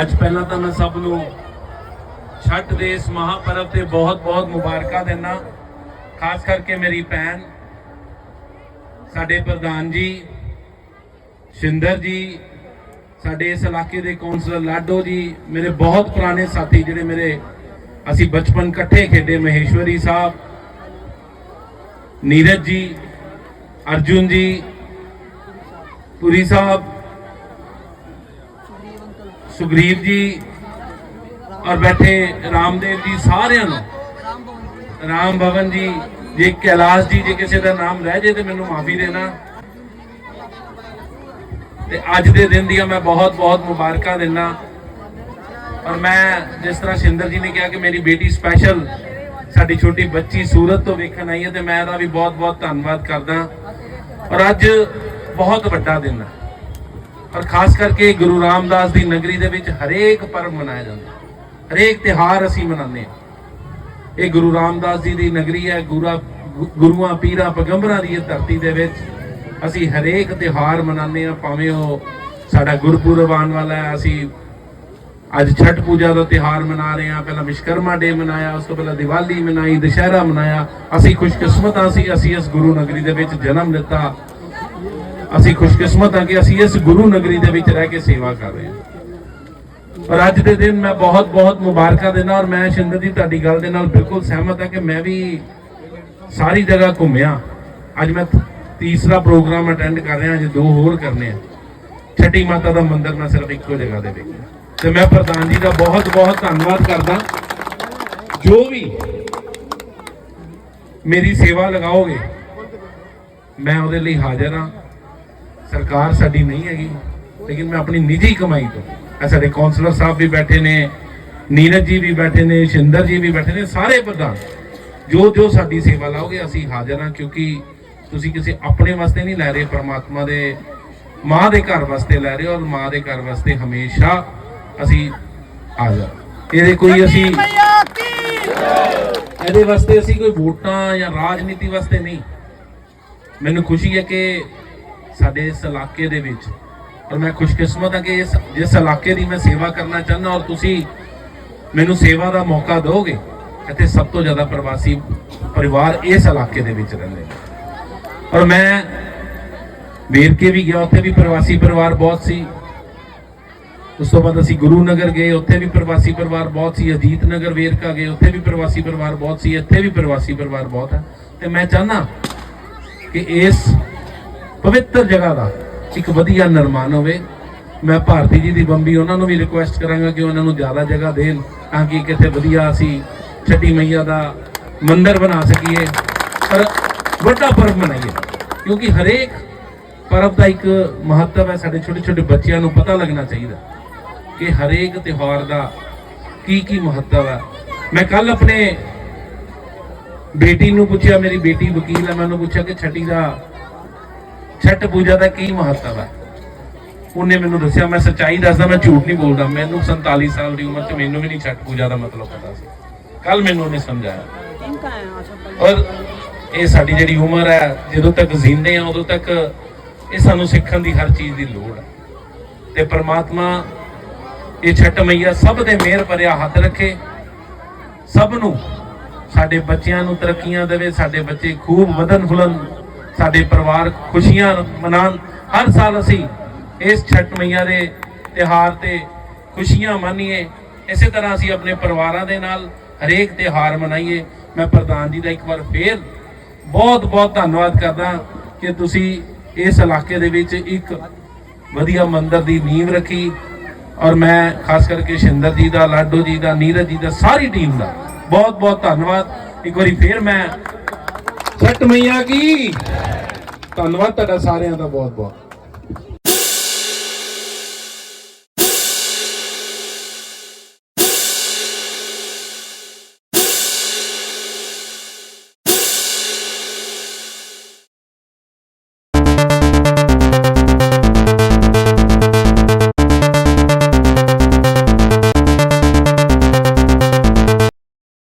ਅੱਜ ਪਹਿਲਾਂ ਤਾਂ ਮੈਂ ਸਭ ਨੂੰ ਛੱਟ ਦੇ ਇਸ ਮਹਾਪਰਵ ਤੇ ਬਹੁਤ-ਬਹੁਤ ਮੁਬਾਰਕਾਂ ਦਿੰਦਾ। ਖਾਸ ਕਰਕੇ ਮੇਰੀ ਭੈਣ, ਸਾਡੇ ਪ੍ਰਧਾਨ ਜੀ, ਸ਼ਿੰਦਰ ਜੀ, ਸਾਡੇ ਇਸ ਇਲਾਕੇ ਦੇ ਕੌਂਸਲਰ ਲਾਡੋ ਜੀ, ਮੇਰੇ ਬਹੁਤ ਪੁਰਾਣੇ ਸਾਥੀ ਜਿਹੜੇ ਮੇਰੇ, ਅਸੀਂ ਬਚਪਨ ਇਕੱਠੇ ਖੇਡੇ, ਮਹੇਸ਼ਵਰੀ ਸਾਹਿਬ, ਨੀਰਜ ਜੀ, ਅਰਜੁਨ ਜੀ, ਪੁਰੀ ਸਾਹਿਬ ਸੁਗਰੀਵ ਜੀ ਔਰ ਬੈਠੇ ਰਾਮਦੇਵ ਜੀ ਸਾਰਿਆਂ ਨੂੰ। ਰਾਮ ਭਵਨ ਜੀ, ਜੇ ਕੈਲਾਸ਼ ਜੀ, ਜੇ ਕਿਸੇ ਦਾ ਨਾਮ ਰਹਿ ਜੇ ਤੇ ਮੈਨੂੰ ਮਾਫੀ ਦੇਣਾ। ਤੇ ਅੱਜ ਦੇ ਦਿਨ ਦੀਆਂ ਮੈਂ ਬਹੁਤ ਬਹੁਤ ਮੁਬਾਰਕਾਂ ਦਿੰਦਾ। ਔਰ ਮੈਂ ਜਿਸ ਤਰ੍ਹਾਂ ਸ਼ਿੰਦਰ ਜੀ ਨੇ ਕਿਹਾ ਕਿ ਮੇਰੀ ਬੇਟੀ ਸਪੈਸ਼ਲ ਸਾਡੀ ਛੋਟੀ ਬੱਚੀ ਸੂਰਤ ਤੋਂ ਵੇਖਣ ਆਈ ਹੈ ਤੇ ਮੈਂ ਇਹਦਾ ਵੀ ਬਹੁਤ ਬਹੁਤ ਧੰਨਵਾਦ ਕਰਦਾ। ਔਰ ਅੱਜ ਬਹੁਤ ਵੱਡਾ ਦਿਨ ਹੈ। ਔਰ ਖਾਸ ਕਰਕੇ ਗੁਰੂ ਰਾਮਦਾਸ ਦੀ ਨਗਰੀ ਦੇ ਵਿੱਚ ਹਰੇਕ ਪਰਬ ਮਨਾਇਆ ਜਾਂਦਾ। ਹਰੇਕ ਤਿਹਾਰ ਅਸੀਂ ਮਨਾਉਂਦੇ ਹਾਂ। ਇਹ ਗੁਰੂ ਰਾਮਦਾਸ ਜੀ ਦੀ ਨਗਰੀ ਹੈ, ਗੁਰਾ ਗੁਰੂਆਂ, ਪੀਰਾਂ, ਪੈਗੰਬਰਾਂ ਦੀ ਧਰਤੀ ਦੇ ਵਿੱਚ ਅਸੀਂ ਹਰੇਕ ਤਿਹਾਰ ਮਨਾਉਂਦੇ ਹਾਂ। ਭਾਵੇਂ ਉਹ ਸਾਡਾ ਗੁਰਪੁਰਬ ਆਉਣ ਵਾਲਾ ਹੈ, ਅਸੀਂ ਅੱਜ ਛਠ ਪੂਜਾ ਦਾ ਤਿਹਾਰ ਮਨਾ ਰਹੇ ਹਾਂ, ਪਹਿਲਾਂ ਵਿਸ਼ਕਰਮਾ ਡੇ ਮਨਾਇਆ, ਉਸ ਤੋਂ ਪਹਿਲਾਂ ਦੀਵਾਲੀ ਮਨਾਈ, ਦੁਸ਼ਹਿਰਾ ਮਨਾਇਆ, ਅਸੀਂ ਖੁਸ਼ਕਿਸਮਤ ਹਾਂ ਸੀ, ਅਸੀਂ ਇਸ ਗੁਰੂ ਨਗਰੀ ਦੇ ਵਿੱਚ ਜਨਮ ਲਿੱਤਾ। ਅਸੀਂ ਖੁਸ਼ਕਿਸਮਤ ਹਾਂ ਕਿ ਅਸੀਂ ਇਸ ਗੁਰੂ ਨਗਰੀ ਦੇ ਵਿੱਚ ਰਹਿ ਕੇ ਸੇਵਾ ਕਰ ਰਹੇ ਹਾਂ। ਔਰ ਅੱਜ ਦੇ ਦਿਨ ਮੈਂ ਬਹੁਤ ਬਹੁਤ ਮੁਬਾਰਕਾਂ ਦਿੰਦਾ ਔਰ ਮੈਂ ਸ਼ਿੰਦਰ ਜੀ ਤੁਹਾਡੀ ਗੱਲ ਦੇ ਨਾਲ ਬਿਲਕੁਲ ਸਹਿਮਤ ਹਾਂ ਕਿ ਮੈਂ ਵੀ ਸਾਰੀ ਜਗ੍ਹਾ ਘੁੰਮਿਆ। ਅੱਜ ਮੈਂ ਤੀਸਰਾ ਪ੍ਰੋਗਰਾਮ ਅਟੈਂਡ ਕਰ ਰਿਹਾ ਜੇ ਦੋ ਹੋਰ ਕਰਨੇ ਆ। ਛੱਟੀ ਮਾਤਾ ਦਾ ਮੰਦਿਰ ਮੈਂ ਸਿਰਫ ਇੱਕੋ ਜਗ੍ਹਾ ਦੇ ਵੇਖਿਆ। ਤੇ ਮੈਂ ਪ੍ਰਧਾਨ ਜੀ ਦਾ ਬਹੁਤ ਬਹੁਤ ਧੰਨਵਾਦ ਕਰਦਾ। ਜੋ ਵੀ ਮੇਰੀ ਸੇਵਾ ਲਗਾਓਗੇ, ਮੈਂ ਉਹਦੇ ਲਈ ਹਾਜ਼ਰ ਹਾਂ। ਸਰਕਾਰ ਸਾਡੀ ਨਹੀਂ ਹੈਗੀ ਲੇਕਿਨ ਮੈਂ ਆਪਣੀ ਨਿੱਜੀ ਕਮਾਈ ਤੋਂ ਇਹ ਸਾਡੇ ਕਾਉਂਸਲਰ ਸਾਹਿਬ ਵੀ ਬੈਠੇ ਨੇ ਨੀਰਜ ਜੀ ਵੀ ਬੈਠੇ ਨੇ ਸ਼ਿੰਦਰ ਜੀ ਵੀ ਬੈਠੇ ਨੇ ਸਾਰੇ ਪ੍ਰਧਾਨ ਜੋ ਜੋ ਸਾਡੀ ਸੇਵਾ ਲਾਓਗੇ ਅਸੀਂ ਹਾਜ਼ਰ ਹਾਂ ਕਿਉਂਕਿ ਤੁਸੀਂ ਕਿਸੇ ਆਪਣੇ ਵਾਸਤੇ ਨਹੀਂ ਲੈ ਰਹੇ ਪ੍ਰਮਾਤਮਾ ਦੇ ਮਾਂ ਦੇ ਘਰ ਵਾਸਤੇ ਲੈ ਰਹੇ ਹੋ ਔਰ ਮਾਂ ਦੇ ਘਰ ਵਾਸਤੇ ਹਮੇਸ਼ਾ ਅਸੀਂ ਹਾਜ਼ਰ ਇਹਦੇ ਕੋਈ ਅਸੀਂ ਇਹਦੇ ਵਾਸਤੇ ਅਸੀਂ ਕੋਈ ਵੋਟਾਂ ਜਾਂ ਰਾਜਨੀਤੀ ਵਾਸਤੇ ਨਹੀਂ। ਮੈਨੂੰ ਖੁਸ਼ੀ ਹੈ ਕਿ ਸਾਡੇ ਇਸ ਇਲਾਕੇ ਦੇ ਵਿੱਚ। ਔਰ ਮੈਂ ਖੁਸ਼ਕਿਸਮਤ ਹਾਂ ਕਿ ਇਸ, ਜਿਸ ਇਲਾਕੇ ਦੀ ਮੈਂ ਸੇਵਾ ਕਰਨਾ ਚਾਹੁੰਦਾ ਔਰ ਤੁਸੀਂ ਮੈਨੂੰ ਸੇਵਾ ਦਾ ਮੌਕਾ ਦਿਓਗੇ, ਇੱਥੇ ਸਭ ਤੋਂ ਜ਼ਿਆਦਾ ਪ੍ਰਵਾਸੀ ਪਰਿਵਾਰ ਇਸ ਇਲਾਕੇ ਦੇ ਵਿੱਚ ਰਹਿੰਦੇ ਨੇ। ਔਰ ਮੈਂ ਵੇਰਕੇ ਵੀ ਗਿਆ, ਉੱਥੇ ਵੀ ਪ੍ਰਵਾਸੀ ਪਰਿਵਾਰ ਬਹੁਤ ਸੀ। ਉਸ ਤੋਂ ਬਾਅਦ ਅਸੀਂ ਗੁਰੂ ਨਗਰ ਗਏ, ਉੱਥੇ ਵੀ ਪ੍ਰਵਾਸੀ ਪਰਿਵਾਰ ਬਹੁਤ ਸੀ। ਅਜੀਤ ਨਗਰ ਵੇਰਕਾ ਗਏ, ਉੱਥੇ ਵੀ ਪ੍ਰਵਾਸੀ ਪਰਿਵਾਰ ਬਹੁਤ ਸੀ। ਇੱਥੇ ਵੀ ਪ੍ਰਵਾਸੀ ਪਰਿਵਾਰ ਬਹੁਤ ਹੈ। ਤੇ ਮੈਂ ਚਾਹਨਾ ਕਿ ਇਸ ਪਵਿੱਤਰ ਜਗ੍ਹਾ ਦਾ ਇੱਕ ਵਧੀਆ ਨਿਰਮਾਣ ਹੋਵੇ। ਮੈਂ ਭਾਰਤੀ ਜੀ ਦੀ ਬੰਬੀ, ਉਹਨਾਂ ਨੂੰ ਵੀ ਰਿਕੁਐਸਟ ਕਰਾਂਗਾ ਕਿ ਉਹਨਾਂ ਨੂੰ ਜ਼ਿਆਦਾ ਜਗ੍ਹਾ ਦੇਣ, ਤਾਂ ਕਿ ਕਿਤੇ ਵਧੀਆ ਅਸੀਂ ਛੱਡੀ ਮਈਆ ਦਾ ਮੰਦਿਰ ਬਣਾ ਸਕੀਏ, ਪਰ ਵੱਡਾ ਪਰਬ ਮਨਾਈਏ। ਕਿਉਂਕਿ ਹਰੇਕ ਪਰਬ ਦਾ ਇੱਕ ਮਹੱਤਵ ਹੈ, ਸਾਡੇ ਛੋਟੇ ਛੋਟੇ ਬੱਚਿਆਂ ਨੂੰ ਪਤਾ ਲੱਗਣਾ ਚਾਹੀਦਾ ਕਿ ਹਰੇਕ ਤਿਉਹਾਰ ਦਾ ਕੀ ਕੀ ਮਹੱਤਵ ਹੈ। ਮੈਂ ਕੱਲ ਆਪਣੇ ਬੇਟੀ ਨੂੰ ਪੁੱਛਿਆ, ਮੇਰੀ ਬੇਟੀ ਵਕੀਲ ਹੈ, ਮੈਂ ਉਹਨੂੰ ਪੁੱਛਿਆ ਕਿ ਛੱਟੀ ਦਾ ਛੱਟ ਪੂਜਾ ਦਾ ਕੀ ਮਹੱਤਵ ਹੈ? ਉਹਨੇ ਮੈਨੂੰ ਦੱਸਿਆ, ਮੈਂ ਸੱਚਾਈ ਦੱਸਦਾ, ਮੈਂ ਝੂਠ ਨਹੀਂ ਬੋਲਦਾ। ਮੈਨੂੰ 47 ਸਾਲ ਦੀ ਉਮਰ 'ਚ ਮੈਨੂੰ ਵੀ ਨਹੀਂ ਛੱਟ ਪੂਜਾ ਦਾ ਮਤਲਬ ਪਤਾ ਸੀ। ਕੱਲ ਮੈਨੂੰ ਉਹਨੇ ਸਮਝਾਇਆ। ਔਰ ਇਹ ਸਾਡੀ ਜਿਹੜੀ ਉਮਰ ਹੈ, ਜਦੋਂ ਤੱਕ ਜ਼ਿੰਦੇ ਆ ਉਦੋਂ ਤੱਕ ਇਹ ਸਾਨੂੰ ਸਿੱਖਣ ਦੀ ਹਰ ਚੀਜ਼ ਦੀ ਲੋੜ ਹੈ। ਤੇ ਪ੍ਰਮਾਤਮਾ ਇਹ ਛੱਟ ਮਈਆ ਸਭ ਦੇ ਮਿਹਰ ਭਰਿਆ ਹੱਥ ਰੱਖੇ। ਸਭ ਨੂੰ, ਸਾਡੇ ਬੱਚਿਆਂ ਨੂੰ ਤਰੱਕੀਆਂ ਦੇਵੇ, ਸਾਡੇ ਬੱਚੇ ਖੂਬ ਵਧਨ ਫੁੱਲਣ ਸਾਡੇ ਪਰਿਵਾਰ ਖੁਸ਼ੀਆਂ ਮਨਾਉਣ। ਹਰ ਸਾਲ ਅਸੀਂ ਇਸ ਛੱਟ ਮਈਆ ਦੇ ਤਿਹਾਰ ਤੇ ਖੁਸ਼ੀਆਂ ਮਨਾਈਏ ਇਸੇ ਤਰ੍ਹਾਂ ਅਸੀਂ ਆਪਣੇ ਪਰਿਵਾਰਾਂ ਦੇ ਨਾਲ ਹਰੇਕ ਤਿਹਾਰ ਮਨਾਈਏ। ਮੈਂ ਪ੍ਰਧਾਨ ਜੀ ਦਾ ਇੱਕ ਵਾਰ ਫੇਰ ਬਹੁਤ ਬਹੁਤ ਧੰਨਵਾਦ ਕਰਦਾ ਕਿ ਤੁਸੀਂ ਇਸ ਇਲਾਕੇ ਦੇ ਵਿੱਚ ਇੱਕ ਵਧੀਆ ਮੰਦਰ ਦੀ ਨੀਂਵ ਰੱਖੀ। ਔਰ ਮੈਂ ਖਾਸ ਕਰਕੇ ਸ਼ਿੰਦਰ ਜੀ ਦਾ, ਲਾਡੋ ਜੀ ਦਾ, ਨੀਰਜ ਜੀ ਦਾ, ਸਾਰੀ ਟੀਮ ਦਾ ਬਹੁਤ ਬਹੁਤ ਧੰਨਵਾਦ। ਇੱਕ ਵਾਰੀ ਫੇਰ ਮੈਂ ਛੱਟ ਮਈਆ ਕੀ? ਧੰਨਵਾਦ ਤੁਹਾਡਾ ਸਾਰਿਆਂ ਦਾ ਬਹੁਤ ਬਹੁਤ